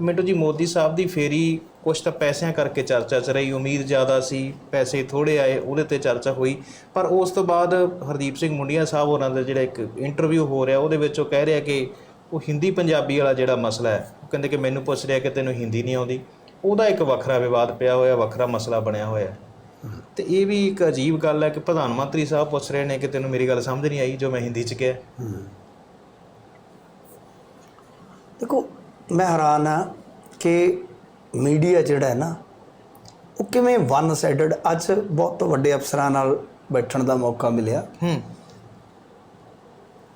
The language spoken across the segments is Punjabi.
ਮਿੰਟੂ ਜੀ, ਮੋਦੀ ਸਾਹਿਬ ਦੀ ਫੇਰੀ ਕੁਝ ਤਾਂ ਪੈਸਿਆਂ ਕਰਕੇ ਚਰਚਾ ਚ ਰਹੀ, ਉਮੀਦ ਜ਼ਿਆਦਾ ਸੀ, ਪੈਸੇ ਥੋੜੇ ਆਏ, ਉਹਦੇ ਤੇ ਚਰਚਾ ਹੋਈ। ਪਰ ਉਸ ਤੋਂ ਬਾਅਦ ਹਰਦੀਪ ਸਿੰਘ ਮੁੰਡੀਆਂ ਸਾਹਿਬ ਉਹਨਾਂ ਦਾ ਜਿਹੜਾ ਇੱਕ ਇੰਟਰਵਿਊ ਹੋ ਰਿਹਾ, ਉਹਦੇ ਵਿੱਚ ਉਹ ਕਹਿ ਰਿਹਾ ਕਿ ਉਹ ਹਿੰਦੀ ਪੰਜਾਬੀ ਵਾਲਾ ਜਿਹੜਾ ਮਸਲਾ ਹੈ, ਉਹ ਕਹਿੰਦੇ ਕਿ ਮੈਨੂੰ ਪੁੱਛ ਰਿਹਾ ਕਿ ਤੈਨੂੰ ਹਿੰਦੀ ਨਹੀਂ ਆਉਂਦੀ। ਉਹਦਾ ਇੱਕ ਵੱਖਰਾ ਵਿਵਾਦ ਪਿਆ ਹੋਇਆ, ਵੱਖਰਾ ਮਸਲਾ ਬਣਿਆ ਹੋਇਆ। ਹੈ। ਤੇ ਇਹ ਵੀ ਇੱਕ ਅਜੀਬ ਗੱਲ ਹੈ ਕਿ ਪ੍ਰਧਾਨ ਮੰਤਰੀ ਸਾਹਿਬ ਪੁੱਛ ਰਹੇ ਨੇ ਕਿ ਤੈਨੂੰ ਮੇਰੀ ਗੱਲ ਸਮਝ ਨਹੀਂ ਆਈ, ਜੋ ਮੈਂ ਹਿੰਦੀ ਚ ਕਿਹਾ। ਦੇਖੋ ਮੈਂ ਹੈਰਾਨ ਆ ਕਿ ਮੀਡੀਆ ਜਿਹੜਾ ਹੈ ਨਾ ਉਹ ਕਿਵੇਂ ਵਨ ਸਾਈਡਡ ਅੱਜ ਬਹੁਤ ਵੱਡੇ ਅਫਸਰਾਂ ਨਾਲ ਬੈਠਣ ਦਾ ਮੌਕਾ ਮਿਲਿਆ। ਹੂੰ।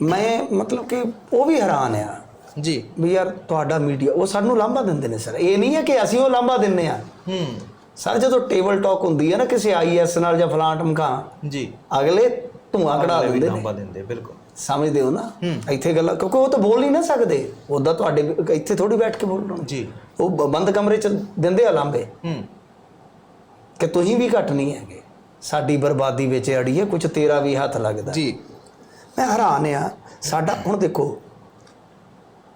ਮੈਂ ਮਤਲਬ ਕਿ ਉਹ ਵੀ ਹੈਰਾਨ ਆ ਜੀ। ਵੀ ਯਾਰ ਤੁਹਾਡਾ ਮੀਡੀਆ ਉਹ ਸਾਨੂੰ ਲਾਂਭਾ ਦਿੰਦੇ ਨੇ ਸਰ। ਇਹ ਨਹੀਂ ਹੈ ਕਿ ਅਸੀਂ ਉਹ ਲਾਂਭਾ ਦਿੰਨੇ ਆ ਹੂੰ। ਸਰ ਜਦੋਂ ਟੇਬਲ ਟਾਕ ਹੁੰਦੀ ਹੈ ਨਾ ਕਿਸੇ ਆਈਐਸ ਨਾਲ ਜਾਂ ਫਲਾਂ ਟਮਕਾ ਜੀ। ਅਗਲੇ ਧੂਆਂ ਕਢਾ ਦਿੰਦੇ ਨੇ। ਨਾਂਬਾ ਦਿੰਦੇ ਬਿਲਕੁਲ। ਸਮਝਦੇ ਹੋ ਨਾ ਇੱਥੇ ਗੱਲਾਂ ਕਿਉਂਕਿ ਉਹ ਤਾਂ ਬੋਲ ਨਹੀਂ ਨਾ ਸਕਦੇ। ਉਦਾਂ ਤੁਹਾਡੇ ਇੱਥੇ ਥੋੜੀ ਬੈਠ ਕੇ ਬੋਲਣਾ। ਜੀ। ਉਹ ਬੰਦ ਕਮਰੇ ਚ ਦਿੰਦੇ ਆ ਲਾਂਬੇ। ਹੂੰ। ਕਿ ਤੁਸੀਂ ਵੀ ਘੱਟ ਨਹੀਂ ਹੈਗੇ। ਸਾਡੀ ਬਰਬਾਦੀ ਵਿੱਚ ਅੜੀਏ ਕੁਝ ਤੇਰਾ ਵੀ ਹੱਥ ਲੱਗਦਾ। ਜੀ। ਮੈਂ ਹੈਰਾਨ ਆ ਸਾਡਾ ਹੁਣ ਦੇਖੋ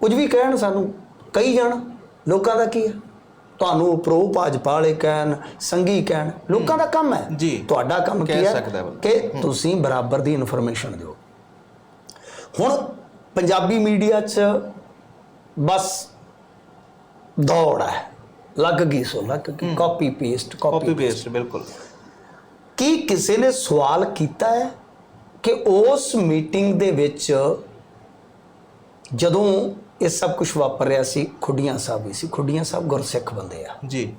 ਕੁਝ ਵੀ ਕਹਿਣ ਸਾਨੂੰ ਕਈ ਜਾਣ ਲੋਕਾਂ ਦਾ ਕੀ ਹੈ? ਤੁਹਾਨੂੰ ਉਪਰੋਂ ਭਾਜਪਾ ਵਾਲੇ ਕਹਿਣ ਸੰਗੀ ਕਹਿਣ ਲੋਕਾਂ ਦਾ ਕੰਮ ਹੈ। ਜੀ। ਤੁਹਾਡਾ ਕੰਮ ਕੀ ਹੈ। ਕਿ ਤੁਸੀਂ ਬਰਾਬਰ ਦੀ ਇਨਫੋਰਮੇਸ਼ਨ ਦਿਓ। ਹੁਣ ਪੰਜਾਬੀ ਮੀਡੀਆ 'ਚ ਬਸ ਦੌੜ ਹੈ। ਲੱਗ ਗਈ ਸੋ ਲੱਗ ਗਈ। ਕਾਪੀ ਪੇਸਟ ਕਾਪੀ ਪੇਸਟ ਬਿਲਕੁਲ। ਕੀ ਕਿਸੇ ਨੇ ਸਵਾਲ ਕੀਤਾ ਹੈ ਕਿ ਉਸ ਮੀਟਿੰਗ ਦੇ ਵਿੱਚ ਜਦੋਂ ਇਹ ਸਭ ਕੁਝ ਵਾਪਰ ਰਿਹਾ ਸੀ ਖੁੱਡੀਆਂ ਸਾਹਿਬ ਵੀ ਸੀ ਖੁੱਡੀਆਂ ਸਾਹਿਬ ਗੁਰਸਿੱਖ ਬੰਦੇ ਆ। ਜੀ।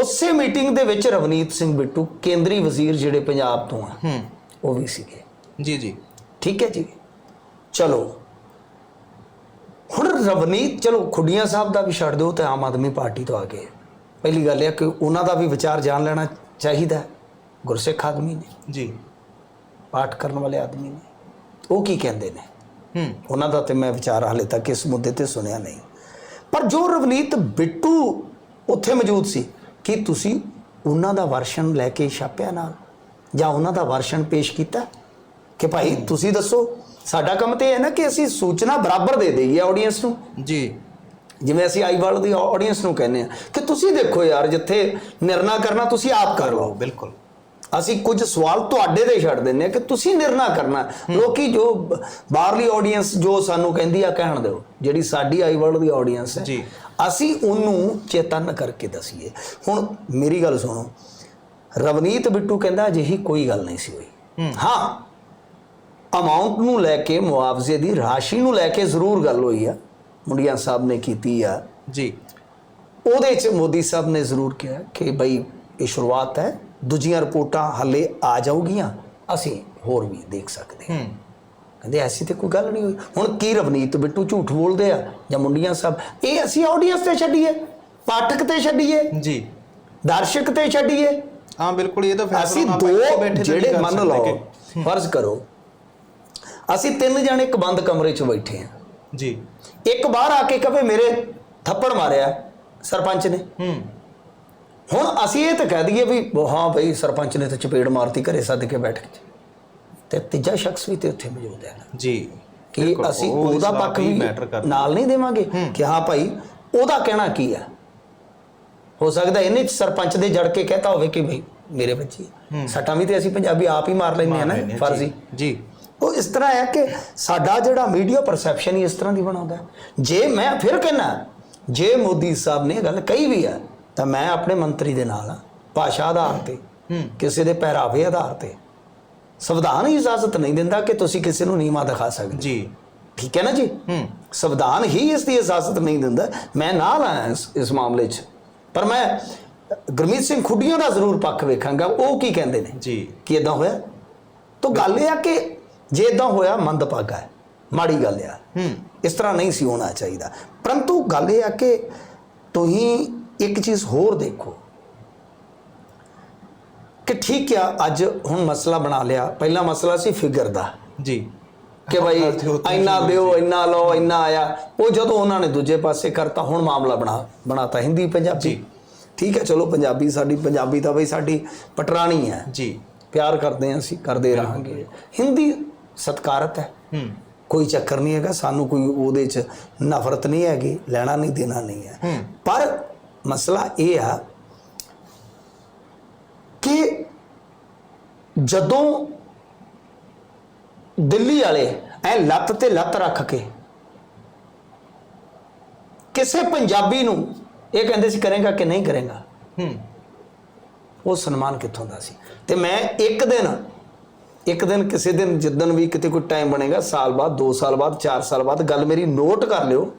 ਉਸੇ ਮੀਟਿੰਗ ਦੇ ਵਿੱਚ ਰਵਨੀਤ ਸਿੰਘ ਬਿੱਟੂ ਕੇਂਦਰੀ ਵਜ਼ੀਰ ਜਿਹੜੇ ਪੰਜਾਬ ਤੋਂ ਆ ਹੂੰ। ਉਹ ਵੀ ਸੀਗੇ। ਜੀ ਜੀ। ਠੀਕ ਹੈ ਜੀ। ਚਲੋ। ਹੁਣ ਰਵਨੀਤ ਚਲੋ ਖੁੱਡੀਆਂ ਸਾਹਿਬ ਦਾ ਵੀ ਛੱਡ ਦਿਓ ਤੇ ਆਮ ਆਦਮੀ ਪਾਰਟੀ ਤੋਂ ਆ ਗਏ ਪਹਿਲੀ ਗੱਲ ਇਹ ਕਿ ਉਹਨਾਂ ਦਾ ਵੀ ਵਿਚਾਰ ਜਾਣ ਲੈਣਾ ਚਾਹੀਦਾ। ਗੁਰਸਿੱਖ ਆਦਮੀ ਨੇ। ਜੀ। ਪਾਠ ਕਰਨ ਵਾਲੇ ਆਦਮੀ ਨੇ। ਉਹ ਕੀ ਕਹਿੰਦੇ ਨੇ? ਹੂੰ। ਉਹਨਾਂ ਦਾ ਤੇ ਮੈਂ ਵਿਚਾਰ ਹਾਲੇ ਤੱਕ ਇਸ ਮੁੱਦੇ ਤੇ ਸੁਣਿਆ ਨਹੀਂ। ਪਰ ਜੋ ਰਵਨੀਤ ਬਿੱਟੂ ਉੱਥੇ ਮੌਜੂਦ ਸੀ ਕੀ ਤੁਸੀਂ ਉਹਨਾਂ ਦਾ ਵਰਸ਼ਨ ਲੈ ਕੇ ਛਾਪਿਆ ਨਾਲ? ਜਾਂ ਉਹਨਾਂ ਦਾ ਵਰਸ਼ਨ ਪੇਸ਼ ਕੀਤਾ? ਕਿ ਭਾਈ ਤੁਸੀਂ ਦੱਸੋ ਸਾਡਾ ਕੰਮ ਤੇ ਇਹ ਹੈ ਨਾ ਕਿ ਅਸੀਂ ਸੂਚਨਾ ਬਰਾਬਰ ਦੇ ਦਈਏ ਆਡੀਅנס ਨੂੰ। ਜੀ। ਜਿਵੇਂ ਅਸੀਂ ਆਈਵਾਲ ਦੀ ਆਡੀਅנס ਨੂੰ ਕਹਿੰਦੇ ਆ ਕਿ ਤੁਸੀਂ ਦੇਖੋ ਯਾਰ ਜਿੱਥੇ ਨਿਰਣਾ ਕਰਨਾ ਤੁਸੀਂ ਆਪ ਕਰ ਲਓ। ਬਿਲਕੁਲ। ਅਸੀਂ ਕੁਝ ਸਵਾਲ ਤੁਹਾਡੇ ਤੇ ਛੱਡ ਦਿੰਨੇ ਆ ਕਿ ਤੁਸੀਂ ਨਿਰਣਾ ਕਰਨਾ। ਲੋਕੀ ਜੋ ਬਾਹਰਲੀ ਆਡੀਅנס ਜੋ ਸਾਨੂੰ ਕਹਿੰਦੀ ਆ ਕਹਿਣ ਦਿਓ ਜਿਹੜੀ ਸਾਡੀ ਆਈ ਵਰਲਡ ਦੀ ਆਡੀਅנס ਹੈ। ਜੀ। ਅਸੀਂ ਉਹਨੂੰ ਚੇਤਨ ਕਰਕੇ ਦਸੀਏ। ਹੁਣ ਮੇਰੀ ਗੱਲ ਸੁਣੋ ਰਵਨੀਤ ਬਿੱਟੂ ਕਹਿੰਦਾ ਅਜਿਹੀ ਕੋਈ ਗੱਲ ਨਹੀਂ ਸੀ ਹੋਈ। ਹਾਂ ਅਮਾਉਂਟ ਨੂੰ ਲੈ ਕੇ ਮੁਆਵਜ਼ੇ ਦੀ ਰਾਸ਼ੀ ਨੂੰ ਲੈ ਕੇ ਜ਼ਰੂਰ ਗੱਲ ਹੋਈ ਆ। ਮੁੰਡੀਆਂ ਸਾਹਿਬ ਨੇ ਕੀਤੀ ਆ। ਜੀ। ਉਹਦੇ ਚ ਮੋਦੀ ਸਾਹਿਬ ਨੇ ਜ਼ਰੂਰ ਕਿਹਾ ਕਿ ਬਈ ਇਹ ਸ਼ੁਰੂਆਤ ਹੈ ਦੂਜੀਆਂ ਰਿਪੋਰਟਾਂ ਹੱਲੇ ਆ ਜਾਊਗੀਆਂ ਅਸੀਂ ਹੋਰ ਵੀ ਦੇਖ ਸਕਦੇ ਹਾਂ। ਕਹਿੰਦੇ ਐਸੀ ਤੇ ਕੋਈ ਗੱਲ ਨਹੀਂ ਹੋਈ। ਹੁਣ ਕੀ ਰਵਨੀਤ ਬਿੱਟੂ ਝੂਠ ਬੋਲਦੇ ਆ ਜਾਂ ਮੁੰਡੀਆਂ ਸਾਹਿਬ? ਇਹ ਅਸੀਂ ਆਡੀਅנס ਤੇ ਛੱਡੀਏ ਪਾਠਕ ਤੇ ਛੱਡੀਏ ਜੀ। ਦਰਸ਼ਕ ਤੇ ਛੱਡੀਏ। ਹਾਂ ਬਿਲਕੁਲ ਇਹ ਤਾਂ ਫੈਸਲਾ ਅਸੀਂ ਦੋ ਜਿਹੜੇ ਮੰਨ ਲਓ ਫਰਜ਼ ਕਰੋ ਅਸੀਂ ਤਿੰਨ ਜਣੇ ਇੱਕ ਬੰਦ ਕਮਰੇ 'ਚ ਬੈਠੇ ਆ ਜੀ। ਇੱਕ ਬਾਹਰ ਆ ਕੇ ਕਹੇ ਮੇਰੇ ਥੱਪੜ ਮਾਰਿਆ ਸਰਪੰਚ ਨੇ। ਹੂੰ। ਹੁਣ ਅਸੀਂ ਇਹ ਤਾਂ ਕਹਿ ਦਈਏ ਵੀ ਹਾਂ ਭਈ ਸਰਪੰਚ ਨੇ ਤਾਂ ਚਪੇੜ ਮਾਰਤੀ ਘਰੇ ਸੱਦ ਕੇ ਬੈਠ ਕੇ। ਤੇ ਤੀਜਾ ਸ਼ਖਸ ਵੀ ਤੇ ਉੱਥੇ ਮੌਜੂਦ ਹੈ ਜੀ। ਕਿ ਅਸੀਂ ਉਹ ਉਹਦਾ ਪੱਖ ਵੀ ਨਾਲ ਨਹੀਂ ਦੇਵਾਂਗੇ ਕਿ ਹਾਂ ਭਾਈ ਉਹਦਾ ਕਹਿਣਾ ਕੀ ਹੈ? ਹੋ ਸਕਦਾ ਇਹਨੇ ਸਰਪੰਚ ਦੇ ਜੜ ਕੇ ਕਹਤਾ ਹੋਵੇ ਕਿ ਭਈ ਮੇਰੇ ਬੱਚੇ। ਸੱਟਾਂ ਵੀ ਤੇ ਅਸੀਂ ਪੰਜਾਬੀ ਆਪ ਹੀ ਮਾਰ ਲੈਂਦੇ ਆ ਨਾ ਫਰਜ਼ੀ। ਜੀ। ਉਹ ਇਸ ਤਰ੍ਹਾਂ ਹੈ ਕਿ ਸਾਡਾ ਜਿਹੜਾ ਮੀਡੀਆ ਪਰਸੈਪਸ਼ਨ ਹੀ ਇਸ ਤਰ੍ਹਾਂ ਦੀ ਬਣਾਉਂਦਾ। ਜੇ ਮੈਂ ਫਿਰ ਕਹਿਣਾ ਜੇ ਮੋਦੀ ਸਾਹਿਬ ਨੇ ਇਹ ਗੱਲ ਕਹੀ ਵੀ ਹੈ ਤਾਂ ਮੈਂ ਆਪਣੇ ਮੰਤਰੀ ਦੇ ਨਾਲ ਭਾਸ਼ਾ ਆਧਾਰ ਤੇ ਕਿਸੇ ਦੇ ਪਹਿਰਾਵੇ ਆਧਾਰ ਤੇ। ਸੰਵਿਧਾਨ ਹੀ ਇਜਾਜ਼ਤ ਨਹੀਂ ਦਿੰਦਾ ਕਿ ਤੁਸੀਂ ਕਿਸੇ ਨੂੰ ਨੀਮਾ ਦਿਖਾ ਸਕਦੇ ਜੀ। ਠੀਕ ਹੈ ਨਾ ਜੀ? ਸੰਵਿਧਾਨ ਹੀ ਇਸ ਦੀ ਇਜਾਜ਼ਤ ਨਹੀਂ ਦਿੰਦਾ। ਮੈਂ ਨਾਲ ਆਇਆ ਇਸ ਇਸ ਮਾਮਲੇ 'ਚ। ਪਰ ਮੈਂ ਗੁਰਮੀਤ ਸਿੰਘ ਖੁੱਡੀਆਂ ਦਾ ਜ਼ਰੂਰ ਪੱਖ ਵੇਖਾਂਗਾ। ਉਹ ਕੀ ਕਹਿੰਦੇ ਨੇ? ਜੀ। ਕਿ ਇਦਾਂ ਹੋਇਆ? ਤਾਂ ਗੱਲ ਇਹ ਆ ਕਿ ਜੇ ਇਦਾਂ ਹੋਇਆ ਮੰਦਭਾਗਾ ਹੈ। ਮਾੜੀ ਗੱਲ ਆ। ਹੂੰ। ਇਸ ਤਰ੍ਹਾਂ ਨਹੀਂ ਸੀ ਹੋਣਾ ਚਾਹੀਦਾ। ਪਰੰਤੂ ਗੱਲ ਇਹ ਆ ਕਿ ਤੁਸੀਂ ਇੱਕ ਚੀਜ਼ ਹੋਰ ਦੇਖੋ। ਕਿ ਠੀਕ ਆ ਅੱਜ ਹੁਣ ਮਸਲਾ ਬਣਾ ਲਿਆ। ਪਹਿਲਾ ਮਸਲਾ ਸੀ ਫਿਗਰ ਦਾ। ਜੀ। ਕਿ ਭਾਈ ਇੰਨਾ ਦਿਓ ਇੰਨਾ ਲਓ ਇੰਨਾ ਆਇਆ। ਉਹ ਜਦੋਂ ਉਹਨਾਂ ਨੇ ਦੂਜੇ ਪਾਸੇ ਕਰਤਾ ਹੁਣ ਮਾਮਲਾ ਬਣਾ ਬਣਾਤਾ ਹਿੰਦੀ ਪੰਜਾਬੀ। ਜੀ। ਠੀਕ ਹੈ ਚਲੋ ਪੰਜਾਬੀ ਸਾਡੀ ਪੰਜਾਬੀ ਤਾਂ ਬਈ ਸਾਡੀ ਪਟਰਾਣੀ ਹੈ। ਜੀ। ਪਿਆਰ ਕਰਦੇ ਹਾਂ ਅਸੀਂ ਕਰਦੇ ਰਹਾਂਗੇ। ਹਿੰਦੀ ਸਤਕਾਰਤ ਹੈ। ਹੂੰ। ਕੋਈ ਚੱਕਰ ਨਹੀਂ ਹੈਗਾ ਸਾਨੂੰ ਕੋਈ ਉਹਦੇ 'ਚ ਨਫ਼ਰਤ ਨਹੀਂ ਹੈਗੀ ਲੈਣਾ ਨਹੀਂ ਦੇਣਾ ਨਹੀਂ ਹੈ। ਹੂੰ। ਪਰ ਮਸਲਾ ਇਹ ਆ ਕਿ ਜਦੋਂ ਦਿੱਲੀ ਵਾਲੇ ਐ ਲੱਤ ਤੇ ਲੱਤ ਰੱਖ ਕੇ ਕਿਸੇ ਪੰਜਾਬੀ ਨੂੰ ਇਹ ਕਹਿੰਦੇ ਸੀ ਕਰੇਗਾ ਕਿ ਨਹੀਂ ਕਰੇਗਾ? ਹੂੰ। ਉਹ ਸਨਮਾਨ ਕਿੱਥੋਂ ਦਾ ਸੀ? ਤੇ ਮੈਂ ਇੱਕ ਦਿਨ ਇੱਕ ਦਿਨ ਕਿਸੇ ਦਿਨ ਜਿੱਦਣ ਵੀ ਕਿਤੇ ਕੋਈ ਟਾਈਮ ਬਣੇਗਾ ਸਾਲ ਬਾਅਦ 2 ਸਾਲ ਬਾਅਦ 4 ਸਾਲ ਬਾਅਦ ਗੱਲ ਮੇਰੀ ਨੋਟ ਕਰ ਲਿਓ।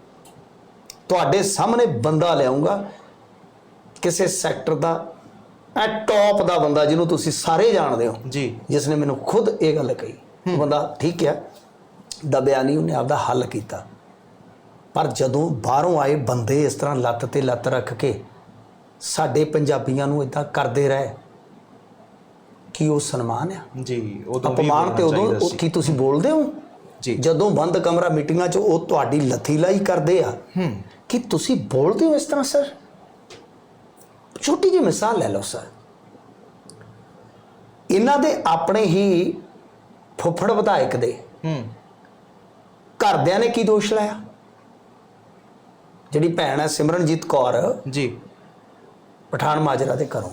ਤੁਹਾਡੇ ਸਾਹਮਣੇ ਬੰਦਾ ਲਿਆਉਂਗਾ ਕਿਸੇ ਸੈਕਟਰ ਦਾ ਐ ਟੌਪ ਦਾ ਬੰਦਾ ਜਿਹਨੂੰ ਤੁਸੀਂ ਸਾਰੇ ਜਾਣਦੇ ਹੋ। ਜੀ। ਜਿਸ ਨੇ ਮੈਨੂੰ ਖੁਦ ਇਹ ਗੱਲ ਕਹੀ। ਬੰਦਾ ਠੀਕ ਹੈ ਦਬਿਆ ਨਹੀਂ ਉਹਨੇ ਆਪਦਾ ਹੱਲ ਕੀਤਾ। ਪਰ ਜਦੋਂ ਬਾਹਰੋਂ ਆਏ ਬੰਦੇ ਇਸ ਤਰ੍ਹਾਂ ਲੱਤ ਤੇ ਲੱਤ ਰੱਖ ਕੇ ਸਾਡੇ ਪੰਜਾਬੀਆਂ ਨੂੰ ਇਦਾਂ ਕਰਦੇ ਰਹੇ। ਕੀ ਉਹ ਸਨਮਾਨ ਆ? ਜੀ ਉਦੋਂ ਵੀ ਅਪਮਾਨ ਤੇ ਉਦੋਂ ਉਹ। ਕੀ ਤੁਸੀਂ ਬੋਲਦੇ ਹੋ? ਜੀ। ਜਦੋਂ ਬੰਦ ਕਮਰਾ ਮੀਟਿੰਗਾਂ 'ਚ ਉਹ ਤੁਹਾਡੀ ਲਥੀਲਾਈ ਕਰਦੇ ਆ ਹੂੰ। ਕਿ ਤੁਸੀਂ ਬੋਲਦੇ ਹੋ ਇਸ ਤਰ੍ਹਾਂ ਸਰ? ਛੋਟੀ ਜਿਹੀ ਮਿਸਾਲ ਲੈ ਲਓ ਸਰ। ਇਹਨਾਂ ਦੇ ਆਪਣੇ ਹੀ ਫੁੱਫੜ ਵਿਧਾਇਕ ਦੇ ਹੂੰ। ਘਰਦਿਆਂ ਨੇ ਕੀ ਦੋਸ਼ ਲਾਇਆ? ਜਿਹੜੀ ਭੈਣ ਹੈ ਸਿਮਰਨਜੀਤ ਕੌਰ ਜੀ। ਪਠਾਨ ਮਾਜਰਾ ਦੇ ਘਰੋਂ।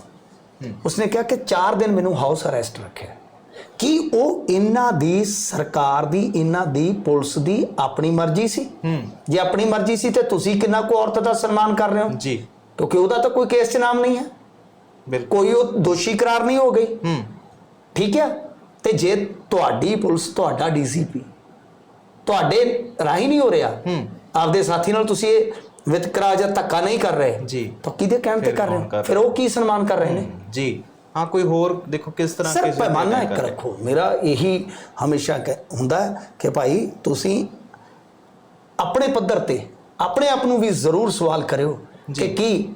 ਉਸਨੇ ਕਿਹਾ ਕਿ 4 ਦਿਨ ਮੈਨੂੰ ਹਾਊਸ ਅਰੈਸਟ ਰੱਖਿਆ। ਕੀ ਉਹ ਇਹਨਾਂ ਦੀ ਸਰਕਾਰ ਦੀ ਇਹਨਾਂ ਦੀ ਪੁਲਿਸ ਦੀ ਆਪਣੀ ਮਰਜ਼ੀ ਸੀ? ਜੇ ਆਪਣੀ ਮਰਜ਼ੀ ਸੀ ਤੇ ਤੁਸੀਂ ਕਿੰਨਾ ਕੋ ਔਰਤ ਦਾ ਸਨਮਾਨ ਕਰ ਰਹੇ ਹੋ? ਜੀ। ਕਿਉਂਕਿ ਉਹਦਾ ਤਾਂ ਕੋਈ ਕੇਸ 'ਚ ਨਾਮ ਨਹੀਂ ਹੈ। ਬਿਲਕੁਲ। ਕੋਈ ਉਹ ਦੋਸ਼ੀ ਕਰਾਰ ਨਹੀਂ ਹੋ ਗਈ। ਹੂੰ। ਠੀਕ ਹੈ? ਤੇ ਜੇ ਤੁਹਾਡੀ ਪੁਲਿਸ ਤੁਹਾਡਾ ਡੀਸੀਪੀ ਤੁਹਾਡੇ ਰਾਹੀਂ ਨਹੀਂ ਹੋ ਰਿਹਾ ਹੂੰ। ਆਪਦੇ ਸਾਥੀ ਨਾਲ ਤੁਸੀਂ ਇਹ ਵਿਤਕਰਾ ਜਾਂ ਧੱਕਾ ਨਹੀਂ ਕਰ ਰਹੇ। ਜੀ। ਤਾਂ ਕਿਹਦੇ ਕਹਿਣ ਤੇ ਕਰ ਰਹੇ ਫਿਰ ਉਹ ਕੀ ਸਨਮਾਨ ਕਰ ਰਹੇ ਨੇ? ਜੀ। ਹਾਂ ਕੋਈ ਹੋਰ ਦੇਖੋ ਕਿਸ ਤਰ੍ਹਾਂ ਸਰ ਕਿਸੇ ਦੇ ਪੈਮਾਨਾ ਇੱਕ। ਰੱਖੋ। ਮੇਰਾ ਇਹੀ ਹਮੇਸ਼ਾ ਹੁੰਦਾ ਹੈ ਕਿ ਭਾਈ ਤੁਸੀਂ ਆਪਣੇ ਪੱਧਰ ਤੇ ਆਪਣੇ ਆਪ ਨੂੰ ਵੀ ਜ਼ਰੂਰ ਸਵਾਲ ਕਰਿਓ ਕਿ ਕੀ?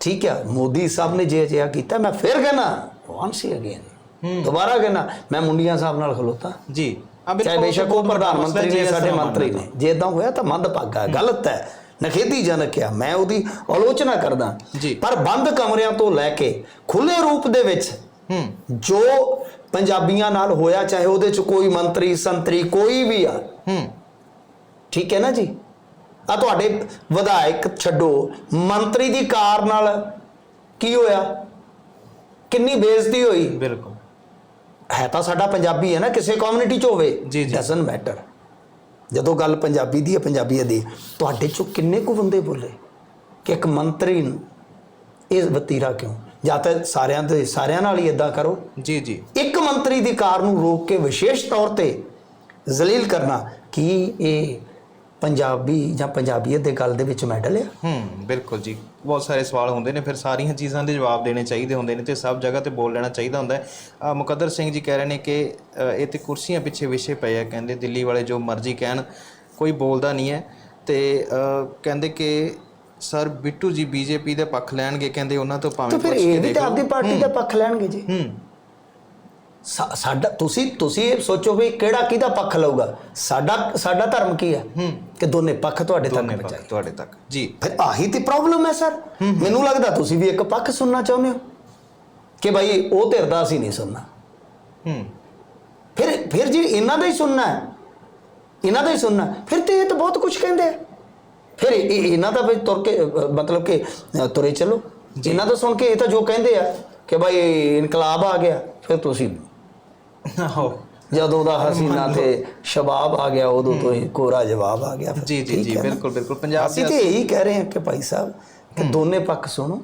ਠੀਕ ਹੈ ਮੋਦੀ ਸਾਹਿਬ ਨੇ ਜੇ ਅਜਿਹਾ ਕੀਤਾ ਮੈਂ ਫਿਰ ਕਹਿਣਾ ਵਾਂਸ ਹੀ। ਅਗੇਨ ਦੁਬਾਰਾ ਕਹਿਣਾ ਮੈਂ ਮੁੰਡੀਆਂ ਸਾਹਿਬ ਨਾਲ ਖਲੋਤਾ। ਜੀ। ਚਾਹੇ ਬੇਸ਼ੱਕ ਉਹ ਪ੍ਰਧਾਨ ਮੰਤਰੀ ਨੇ ਸਾਡੇ ਮੰਤਰੀ ਨੇ। ਜੇ ਇਦਾਂ ਹੋਇਆ ਤਾਂ ਮੰਦ ਭਾਗਾ ਗਲਤ ਹੈ। ਨਖੇਦੀਜਨਕ ਆ ਮੈਂ ਉਹਦੀ ਆਲੋਚਨਾ ਕਰਦਾ। ਪਰ ਬੰਦ ਕਮਰਿਆਂ ਤੋਂ ਲੈ ਕੇ ਖੁੱਲੇ ਰੂਪ ਦੇ ਵਿੱਚ ਜੋ ਪੰਜਾਬੀਆਂ ਨਾਲ ਹੋਇਆ ਚਾਹੇ ਉਹਦੇ ਚ ਕੋਈ ਮੰਤਰੀ ਸੰਤਰੀ ਕੋਈ ਵੀ ਆ। ਠੀਕ ਹੈ ਨਾ ਜੀ? ਆ ਤੁਹਾਡੇ ਵਿਧਾਇਕ ਛੱਡੋ ਮੰਤਰੀ ਦੀ ਕਾਰ ਨਾਲ ਕੀ ਹੋਇਆ? ਕਿੰਨੀ ਬੇਇੱਜ਼ਤੀ ਹੋਈ? ਬਿਲਕੁਲ। ਹੈ ਤਾਂ ਸਾਡਾ ਪੰਜਾਬੀ ਹੈ ਨਾ ਕਿਸੇ ਕਮਿਊਨਿਟੀ ਚ ਹੋਵੇ। ਡਸਨਟ ਮੈਟਰ ਜਦੋਂ ਗੱਲ ਪੰਜਾਬੀ ਦੀ ਹੈ ਪੰਜਾਬੀਅਤ ਦੀ। ਤੁਹਾਡੇ ਚੋਂ ਕਿੰਨੇ ਕੁ ਬੰਦੇ ਬੋਲੇ? ਕਿ ਇੱਕ ਮੰਤਰੀ ਨੂੰ ਇਹ ਵਤੀਰਾ ਕਿਉਂ? ਜਾਂ ਤਾਂ ਸਾਰਿਆਂ ਦੇ ਸਾਰਿਆਂ ਨਾਲ ਹੀ ਇਦਾਂ ਕਰੋ। ਜੀ ਜੀ। ਇੱਕ ਮੰਤਰੀ ਦੀ ਕਾਰ ਨੂੰ ਰੋਕ ਕੇ ਵਿਸ਼ੇਸ਼ ਤੌਰ ਤੇ ਜ਼ਲੀਲ ਕਰਨਾ ਕੀ ਇਹ ਪੰਜਾਬੀ ਜਾਂ ਪੰਜਾਬੀਅਤ ਦੇ ਗੱਲ ਦੇ ਵਿੱਚ ਮੈਡਲ ਹੈ ਹੂੰ ਬਿਲਕੁਲ ਜੀ। ਬਹੁਤ ਸਾਰੇ ਸਵਾਲ ਹੁੰਦੇ ਨੇ ਫਿਰ ਸਾਰੀਆਂ ਚੀਜ਼ਾਂ ਦੇ ਜਵਾਬ ਦੇਣੇ ਚਾਹੀਦੇ ਹੁੰਦੇ ਨੇ ਤੇ ਸਭ ਜਗ੍ਹਾ ਤੇ ਬੋਲ ਲੈਣਾ ਚਾਹੀਦਾ ਹੁੰਦਾ ਹੈ। ਮੁਕੱਦਰ ਸਿੰਘ ਜੀ ਕਹਿ ਰਹੇ ਨੇ ਕਿ ਇਹ ਤੇ ਕੁਰਸੀਆਂ ਪਿੱਛੇ ਵਿਸ਼ੇ ਪਏ ਆ ਕਹਿੰਦੇ ਦਿੱਲੀ ਵਾਲੇ ਜੋ ਮਰਜ਼ੀ ਕਹਿਣ ਕੋਈ ਬੋਲਦਾ ਨਹੀਂ ਹੈ। ਤੇ ਕਹਿੰਦੇ ਕਿ ਸਰ ਬਿੱਟੂ ਜੀ ਬੀਜੇਪੀ ਦੇ ਪੱਖ ਲੈਣਗੇ ਕਹਿੰਦੇ ਉਹਨਾਂ ਤੋਂ ਤਾਂ ਭਾਵੇਂ ਫਿਰ ਪੁੱਛ ਕੇ ਇਹ ਵੀ ਦੇਖ। ਤਾਂ ਆਪਦੀ ਪਾਰਟੀ ਦਾ ਪੱਖ ਲੈਣਗੇ ਜੀ। ਹੂੰ। ਸਾਡਾ ਤੁਸੀਂ ਤੁਸੀਂ ਇਹ ਸੋਚੋ ਵੀ ਕਿਹੜਾ ਕਿਹਦਾ ਪੱਖ ਲਊਗਾ? ਸਾਡਾ ਸਾਡਾ ਧਰਮ ਕੀ ਹੈ? ਕਿ ਦੋਨੇ ਪੱਖ ਤੁਹਾਡੇ ਤੱਕ ਪਹੁੰਚਾਏ। ਤੁਹਾਡੇ ਤੱਕ। ਜੀ। ਫਿਰ ਆਹੀ ਤੇ ਪ੍ਰੋਬਲਮ ਹੈ ਸਰ। ਮੈਨੂੰ ਲੱਗਦਾ ਤੁਸੀਂ ਵੀ ਇੱਕ ਪੱਖ ਸੁਣਨਾ ਚਾਹੁੰਦੇ ਹੋ। ਕਿ ਭਾਈ ਉਹ ਧਿਰ ਦਾ ਅਸੀਂ ਨਹੀਂ ਸੁਣਨਾ। ਹੂੰ। ਫਿਰ ਫਿਰ ਜੀ ਇਹਨਾਂ ਦਾ ਹੀ ਸੁਣਨਾ ਹੈ। ਇਹਨਾਂ ਦਾ ਹੀ ਸੁਣਨਾ। ਫਿਰ ਤੇ ਇਹ ਤਾਂ ਬਹੁਤ ਕੁਝ ਕਹਿੰਦੇ ਆ। ਫਿਰ ਇਹ- ਇਹ- ਇਹਨਾਂ ਦਾ ਵੀ ਤੁਰ ਕੇ ਮਤਲਬ ਕਿ ਤੁਰੇ ਚੱਲੋ। ਇਹਨਾਂ ਦਾ ਸੁਣ ਕੇ ਇਹ ਤਾਂ ਜੋ ਕਹਿੰਦੇ ਆ ਕਿ ਭਾਈ ਇਨਕਲਾਬ ਆ ਗਿਆ। ਫਿਰ ਤੁਸੀਂ ਆਹੋ। ਜਦੋਂ ਦਾ ਹਸੀਨਾ ਤੇ ਸ਼ਬਾਬ ਆ ਗਿਆ ਉਦੋਂ ਤੋਂ ਹੀ ਕੋਰਾ ਜਵਾਬ ਆ ਗਿਆ। ਜੀ ਜੀ ਜੀ? ਬਿਲਕੁਲ ਬਿਲਕੁਲ। ਪੰਜਾਬ ਅਸੀਂ ਤੇ ਇਹੀ ਕਹਿ ਰਹੇ ਹਾਂ ਕਿ ਭਾਈ ਸਾਹਿਬ ਕਿ ਦੋਨੇ ਪੱਖ ਸੁਣੋ।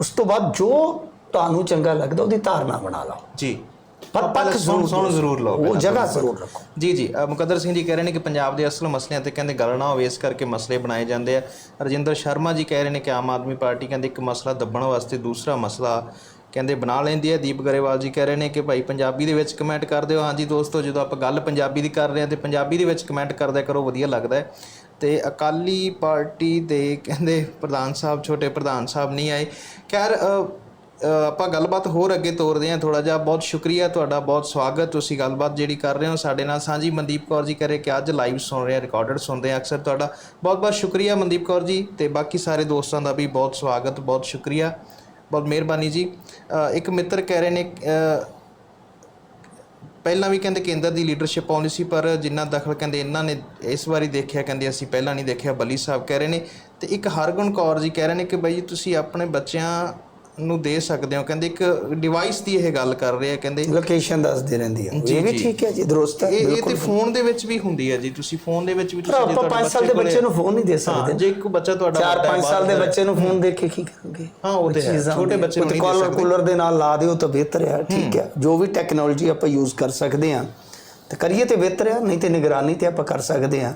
ਉਸ ਤੋਂ ਬਾਅਦ ਜੋ ਤੁਹਾਨੂੰ ਚੰਗਾ ਲੱਗਦਾ ਉਹਦੀ ਧਾਰਨਾ ਬਣਾ ਲਓ। ਜੀ। ਪਰ ਪੱਖ ਸੁਣ ਸੁਣ ਜ਼ਰੂਰ ਲਓ ਉਹ ਜਗ੍ਹਾ ਜ਼ਰੂਰ ਰੱਖੋ। ਜੀ ਜੀ। ਮੁਕੱਦਰ ਸਿੰਘ ਜੀ ਕਹਿ ਰਹੇ ਨੇ ਕਿ ਪੰਜਾਬ ਦੇ ਅਸਲ ਮਸਲਿਆਂ ਤੇ ਕਹਿੰਦੇ ਗੱਲ ਨਾ ਹੋਵੇ ਇਸ ਕਰਕੇ ਮਸਲੇ ਬਣਾਏ ਜਾਂਦੇ ਆ। ਰਜਿੰਦਰ ਸ਼ਰਮਾ ਜੀ ਕਹਿ ਰਹੇ ਨੇ ਕਿ ਆਮ ਆਦਮੀ ਪਾਰਟੀ ਕਹਿੰਦੇ ਇੱਕ ਮਸਲਾ ਦੱਬਣ ਵਾਸਤੇ ਦੂਸਰਾ ਮਸਲਾ ਕਹਿੰਦੇ ਬਣਾ ਲੈਂਦੀ ਹੈ। ਦੀਪ ਗਰੇਵਾਲ ਜੀ ਕਹਿ ਰਹੇ ਨੇ ਕਿ ਭਾਈ ਪੰਜਾਬੀ ਦੇ ਵਿੱਚ ਕਮੈਂਟ ਕਰ ਦਿਓ ਹਾਂਜੀ ਦੋਸਤੋ, ਜਦੋਂ ਆਪਾਂ ਗੱਲ ਪੰਜਾਬੀ ਦੀ ਕਰ ਰਹੇ ਹਾਂ ਤੇ ਪੰਜਾਬੀ ਦੇ ਵਿੱਚ ਕਮੈਂਟ ਕਰਦਿਆ ਕਰੋ, ਵਧੀਆ ਲੱਗਦਾ ਹੈ। ਤੇ ਅਕਾਲੀ ਪਾਰਟੀ ਦੇ ਕਹਿੰਦੇ ਪ੍ਰਧਾਨ ਸਾਹਿਬ, ਛੋਟੇ ਪ੍ਰਧਾਨ ਸਾਹਿਬ ਨਹੀਂ ਆਏ। ਖੈਰ ਆਪਾਂ ਗੱਲਬਾਤ ਹੋਰ ਅੱਗੇ ਤੋਰਦੇ ਹਾਂ। ਥੋੜਾ ਜਿਹਾ ਬਹੁਤ ਸ਼ੁਕਰੀਆ, ਤੁਹਾਡਾ ਬਹੁਤ ਸਵਾਗਤ। ਤੁਸੀਂ ਗੱਲਬਾਤ ਜਿਹੜੀ ਕਰ ਰਹੇ ਹੋ ਸਾਡੇ ਨਾਲ। ਸਾਂਝੀ ਮਨਦੀਪ ਕੌਰ ਜੀ ਕਰੇ ਕਿ ਅੱਜ ਲਾਈਵ ਸੁਣ ਰਹੇ ਆ ਰਿਕਾਰਡਡ ਸੁਣਦੇ ਆ ਅਕਸਰ ਤੁਹਾਡਾ ਬਹੁਤ ਬਹੁਤ ਸ਼ੁਕਰੀਆ ਮਨਦੀਪ ਕੌਰ ਜੀ। ਤੇ ਬਾਕੀ ਸਾਰੇ ਦੋਸਤਾਂ ਦਾ ਵੀ ਬਹੁਤ ਸਵਾਗਤ, ਬਹੁਤ ਸ਼ੁਕਰੀਆ। ਬਹੁਤ ਮਿਹਰਬਾਨੀ ਜੀ। ਇੱਕ ਮਿੱਤਰ ਕਹਿ ਰਹੇ ਨੇ ਪਹਿਲਾਂ ਵੀ ਕਹਿੰਦੇ ਕੇਂਦਰ ਦੀ ਲੀਡਰਸ਼ਿਪ ਆਉਂਦੀ ਸੀ, ਪਰ ਜਿੰਨਾ ਦਖਲ ਕਹਿੰਦੇ ਇਹਨਾਂ ਨੇ ਇਸ ਵਾਰੀ ਦੇਖਿਆ, ਕਹਿੰਦੇ ਅਸੀਂ ਪਹਿਲਾਂ ਨਹੀਂ ਦੇਖਿਆ, ਬੱਲੀ ਸਾਹਿਬ ਕਹਿ ਰਹੇ ਨੇ। ਤੇ ਇੱਕ ਹਰਗੁਣ ਕੌਰ ਜੀ ਕਹਿ ਰਹੇ ਨੇ ਕਿ ਬਈ ਤੁਸੀਂ ਆਪਣੇ ਬੱਚਿਆਂ ਨੂੰ ਦੇ ਸਕਦੇ ਹੋ? ਕਹਿੰਦੇ ਇੱਕ ਡਿਵਾਈਸ ਦੀ ਇਹ ਗੱਲ ਕਰ ਰਹੇ ਆ ਕਹਿੰਦੇ ਲੋਕੇਸ਼ਨ ਦੱਸਦੀ ਰਹਿੰਦੀ ਜੀ, ਇਹ ਵੀ। ਠੀਕ ਹੈ ਜੀ ਦਰੁਸਤ ਹੈ ਇਹ ਇਹ ਤੇ ਫੋਨ ਦੇ ਵਿੱਚ ਵੀ ਹੁੰਦੀ ਹੈ ਜੀ। ਤੁਸੀਂ ਫੋਨ ਦੇ ਵਿੱਚ ਵੀ ਤੁਸੀਂ ਆਪਾਂ 5 ਸਾਲ ਦੇ ਬੱਚੇ ਨੂੰ ਫੋਨ ਨਹੀਂ ਦੇ ਸਕਦੇ। ਜੇ ਇੱਕ ਬੱਚਾ ਤੁਹਾਡਾ 4 ਵੱਡਾ ਹੈ, 5 ਸਾਲ ਦੇ ਬੱਚੇ ਨੂੰ ਫੋਨ ਦੇ ਕੇ ਕੀ ਕਰੋਗੇ? ਹਾਂ ਉਹ ਤੇ ਹੈ। ਛੋਟੇ ਬੱਚੇ ਨੂੰ ਨਹੀਂ ਦੇ ਸਕਦੇ। ਕੂਲਰ ਦੇ ਨਾਲ ਲਾ ਦਿਓ ਤਾਂ ਬਿਹਤਰ ਹੈ ਠੀਕ ਹੈ। ਜੋ ਵੀ ਟੈਕਨੋਲੋਜੀ ਆਪਾਂ ਯੂਜ਼ ਕਰ ਸਕਦੇ ਹਾਂ ਤੇ ਕਰੀਏ ਤੇ ਬਿਹਤਰ ਹੈ ਨਹੀਂ ਤੇ ਨਿਗਰਾਨੀ ਤੇ ਆਪਾਂ ਕਰ ਸਕਦੇ ਹਾਂ।